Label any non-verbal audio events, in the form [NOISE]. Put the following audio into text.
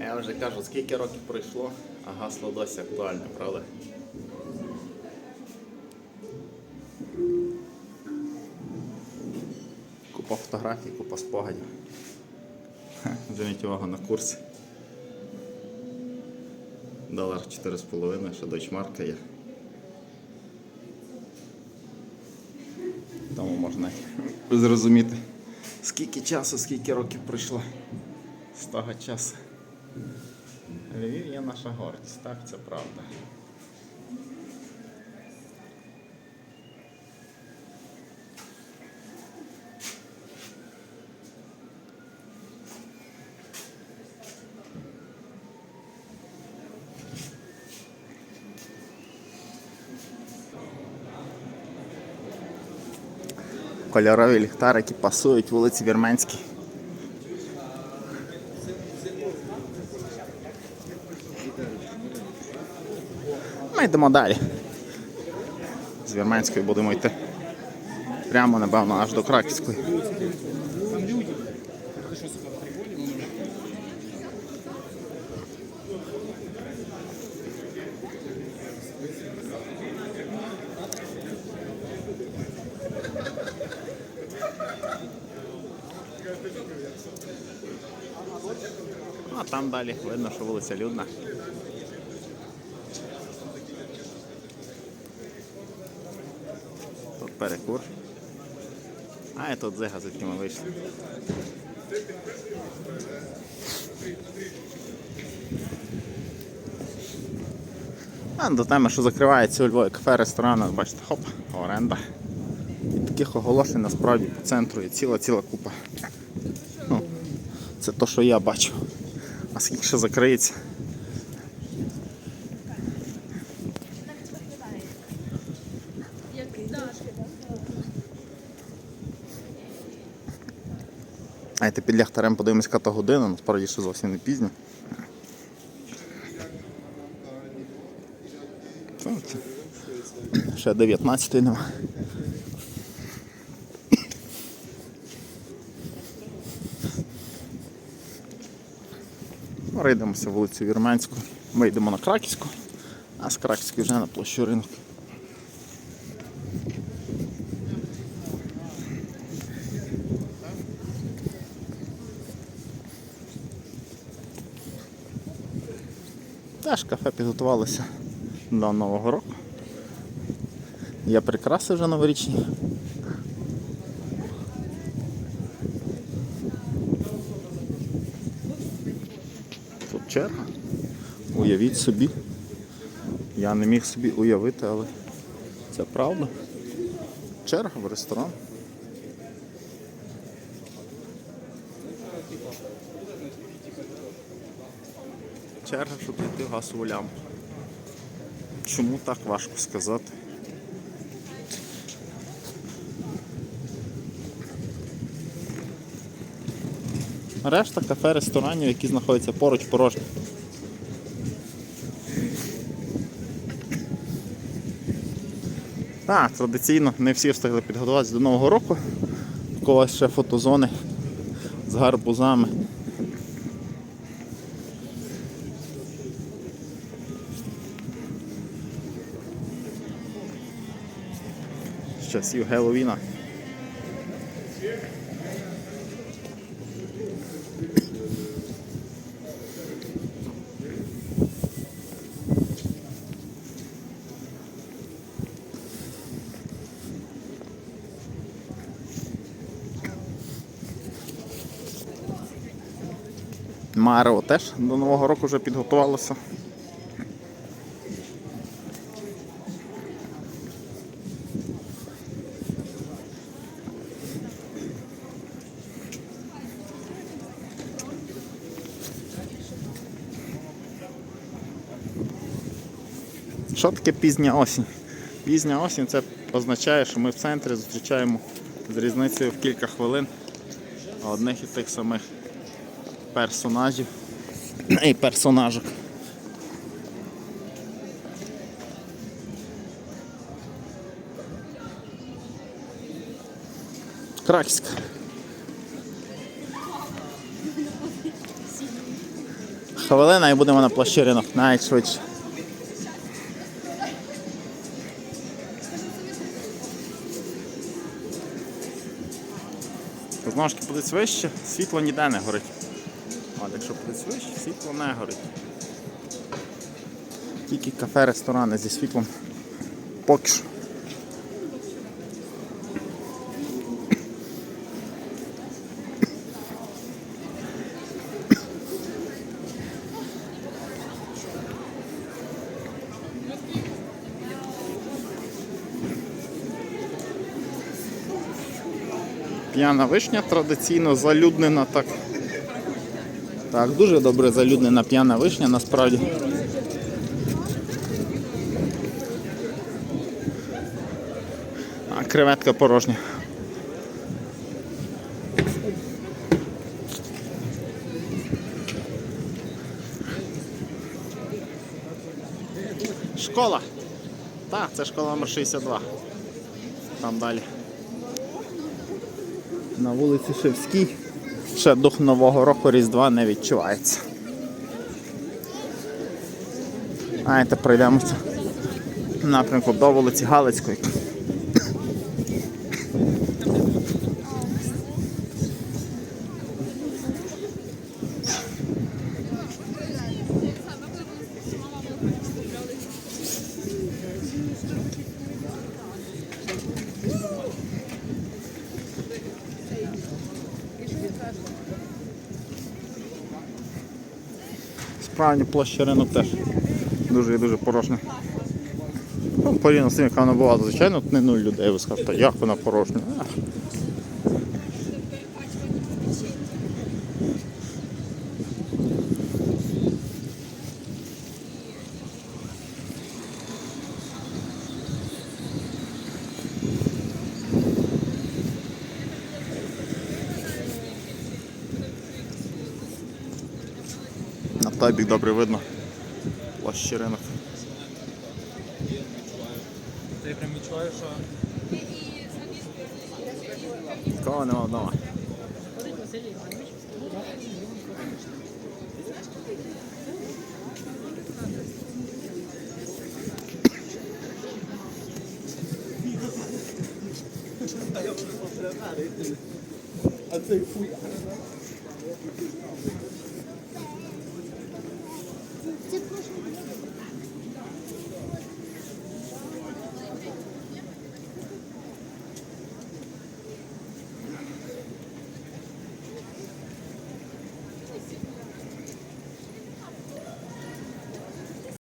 Я вже кажу, скільки років пройшло, а гасло досі актуальне, правда? Купа фотографій, купа спогадів. Зверніть увагу на курсі. Долар 4,5, ще дойчмарка є. Тому можна зрозуміти, скільки часу, скільки років пройшло з того часу. Львів є наша гордість, так, це правда. Кольорові ліхтарики пасують вулиці Вірменській. Ми йдемо далі. З Вірменської будемо йти. Прямо, напевно, аж до Краківської. А там далі видно, що вулиця людна. Тут перекур. А і тут зига, звідки ми вийшли. А до теми, що закривається у Львові кафе, ресторани, бачите, хоп, оренда. І таких оголошень насправді по центру є ціла-ціла купа. Ну, це то, що я бачу. А скільки ще закриється? Знаєте, під ліхтарем подивимось яка година, насправді ще зовсім не пізно. Ще 19 нема. Пройдемося вулицю Вірменську. Ми йдемо на Краківську, а з Краківської вже на площу ринок. Теж кафе підготувалося до Нового року. Є прикраси вже новорічні. Черга. Уявіть собі. Я не міг собі уявити, але це правда. Черга в ресторан. Черга, щоб знайти газову лямпу. Чому так важко сказати? Решта кафе, ресторанів, які знаходяться поруч порожні. Так, традиційно не всі встигли підготуватися до Нового року. У когось ще фотозони з гарбузами. З часів Геловіна. Марео теж до Нового року вже підготувалося. Що таке пізня осінь? Пізня осінь це означає, що ми в центрі зустрічаємо з різницею в кілька хвилин одних і тих самих персонажів [CLEARS THROAT] і персонажок. Краківська. хвилина і будемо на площі ринок навіть швидше. Знову ж таки вище, світло ніде не горить. Якщо вище, світло не горить. Тільки кафе, ресторани зі світлом. Поки що. П'яна вишня традиційно залюднена так. Так, дуже добре залюднена п'яна вишня насправді. А креветка порожня. Школа. Так, це школа номер 62. Там далі. На вулиці Шевській ще дух Нового року Різдва не відчувається. Знаєте, пройдемося напрямку до вулиці Галицької. Справді площа ринок теж дуже і дуже порожня. Ну, порівняно з тим, яка вона була, звичайно, не нуль людей, ви скажете, як вона порожня. На добре видно. Площі ринок. Ти прям відчуваєш, що Кого нема вдома.